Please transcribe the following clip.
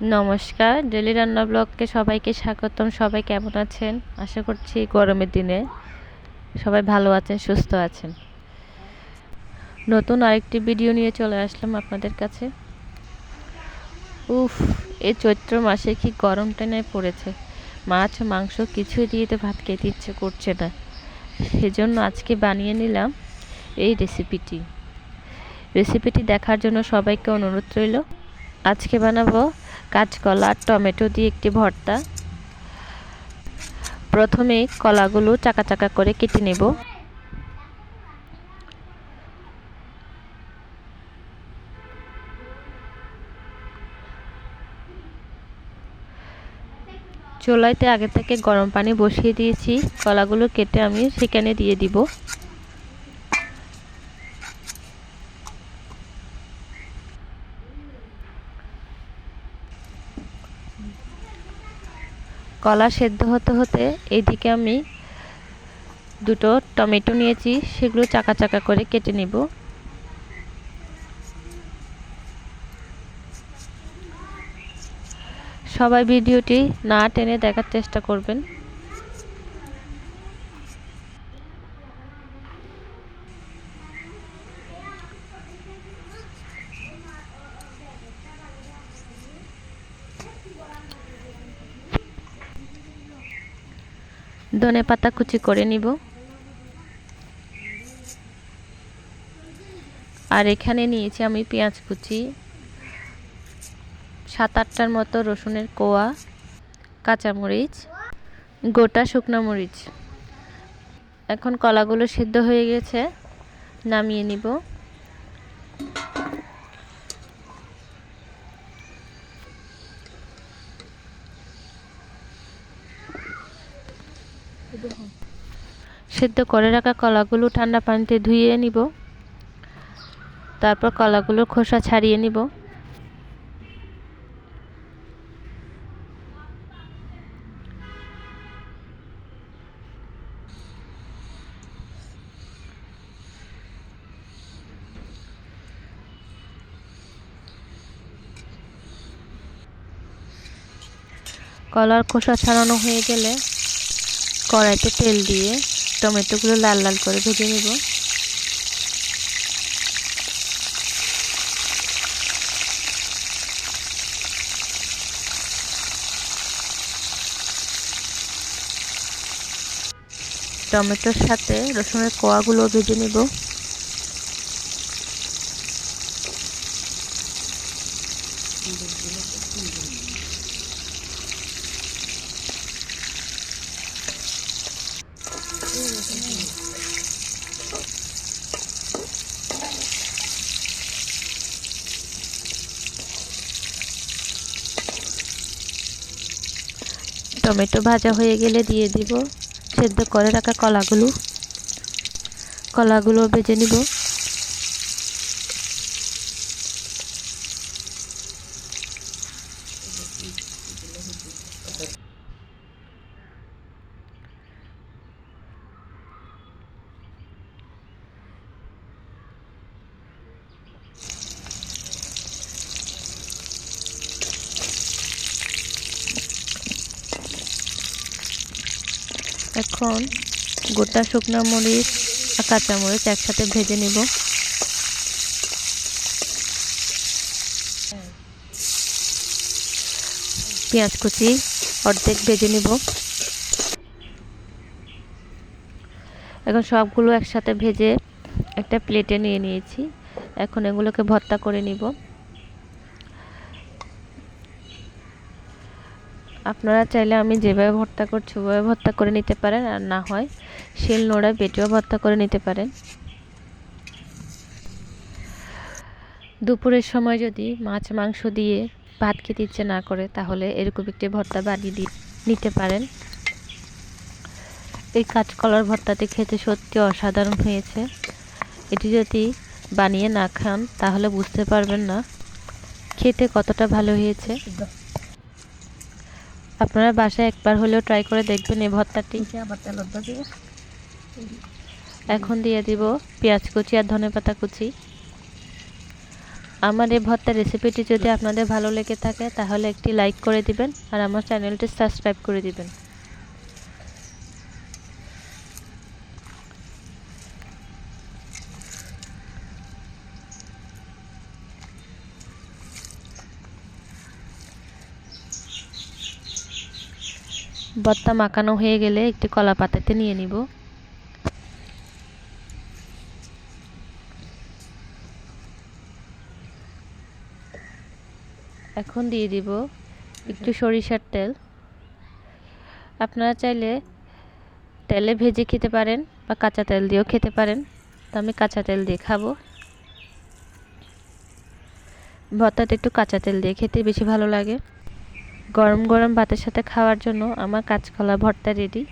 নমস্কার ডেলি রান্না ব্লগকে সবাইকে স্বাগতম। সবাই কেমন আছেন? আশা করছি গরমের দিনে সবাই ভালো আছেন, সুস্থ আছেন। নতুন আরেকটি ভিডিও নিয়ে চলে আসলাম আপনাদের কাছে। উফ, এই চৈত্র মাসে কি গরমটা নেয় পড়েছে। মাছ, মাংস কিছুই দিয়ে তো ভাত খেতে ইচ্ছে করছে না। সেজন্য আজকে বানিয়ে নিলাম এই রেসিপিটি রেসিপিটি দেখার জন্য সবাইকে অনুরোধ রইল। আজকে বানাবো কাঁচকলা, টমেটো দিয়ে একটি ভর্তা। প্রথমে কলাগুলো চাকা চাকা করে কেটে নেব। চুলাইতে আগে থেকে গরম পানি বসিয়ে দিয়েছি। কলাগুলো কেটে আমি সেখানে দিয়ে দিব। কলা সেদ্ধ হতে হতে এইদিকে আমি দুটো টমেটো নিয়েছি, সেগুলো চাকা চাকা করে কেটে নিব। সবাই ভিডিওটি না টেনে দেখার চেষ্টা করবেন। ধনে পাতা কুচি করে নিব। আর এখানে নিয়েছি আমি পেঁয়াজ কুচি, সাত আটটার মতো রসুনের কোয়া, কাঁচামরিচ, গোটা শুকনো মরিচ। এখন কলাগুলো সিদ্ধ হয়ে গেছে, নামিয়ে নিব। সিদ্ধ করে রাখা কলাগুলো ঠান্ডা পানিতে ধুয়ে নিব। তারপর কলাগুলো খোসা ছাড়িয়ে নিব। কলার খোসা ছাড়ানো হয়ে গেলে কড়াইতে তেল দিয়ে টমেটোগুলো লাল লাল করে ভেজে নেব। টমেটোর সাথে রসুনের কোয়াগুলো ভেজে নেব। টমেটো ভাজা হয়ে গেলে দিয়ে দিব সেদ্ধ করে রাখা কলাগুলো। কলাগুলো ভেজে নিব। এখন গোটা শুকনো মরিচ আর কাঁচা মরিচ একসাথে ভেজে নিব। পেঁয়াজ কুচি অর্ধেক ভেজে নিব। এখন সবগুলো একসাথে ভেজে একটা প্লেটে নিয়ে নিয়েছি। এখন এগুলোকে ভর্তা করে নিব। আপনারা চাইলে আমি যেভাবে ভর্তা করছি, ওভাবে ভর্তা করে নিতে পারেন, আর না হয় শিল নোড়ায় বেটেও ভর্তা করে নিতে পারেন। দুপুরের সময় যদি মাছ, মাংস দিয়ে ভাত খেতে ইচ্ছে না করে, তাহলে এরকম একটি ভর্তা বানিয়ে দিয়ে নিতে পারেন। এই কাঁচকলার ভর্তাটি খেতে সত্যি অসাধারণ হয়েছে। এটি যদি বানিয়ে না খান, তাহলে বুঝতে পারবেন না খেতে কতটা ভালো হয়েছে। আপনারা বাসায় একবার হলেও ট্রাই করে দেখবেন এই ভর্তাটি। এখন দিয়ে দিব পেঁয়াজ কুচি আর ধনে পাতা কুচি। আমার এই ভর্তা রেসিপিটি যদি আপনাদের ভালো লেগে থাকে তাহলে একটি লাইক করে দিবেন আর আমার চ্যানেলটি সাবস্ক্রাইব করে দিবেন। ভর্তা মাখানো হয়ে গেলে একটি কলা পাতাতে নিয়ে নিব। এখন দিয়ে দিব একটু সরিষার তেল। আপনারা চাইলে তেলে ভেজে খেতে পারেন বা কাঁচা তেল দিয়েও খেতে পারেন। তো আমি কাঁচা তেল দিয়ে খাব। ভর্তাটা একটু কাঁচা তেল দিয়ে খেতে বেশি ভালো লাগে। গরম গরম ভাতের সাথে খাওয়ার জন্য আমার কাঁচকলা ভর্তা রেডি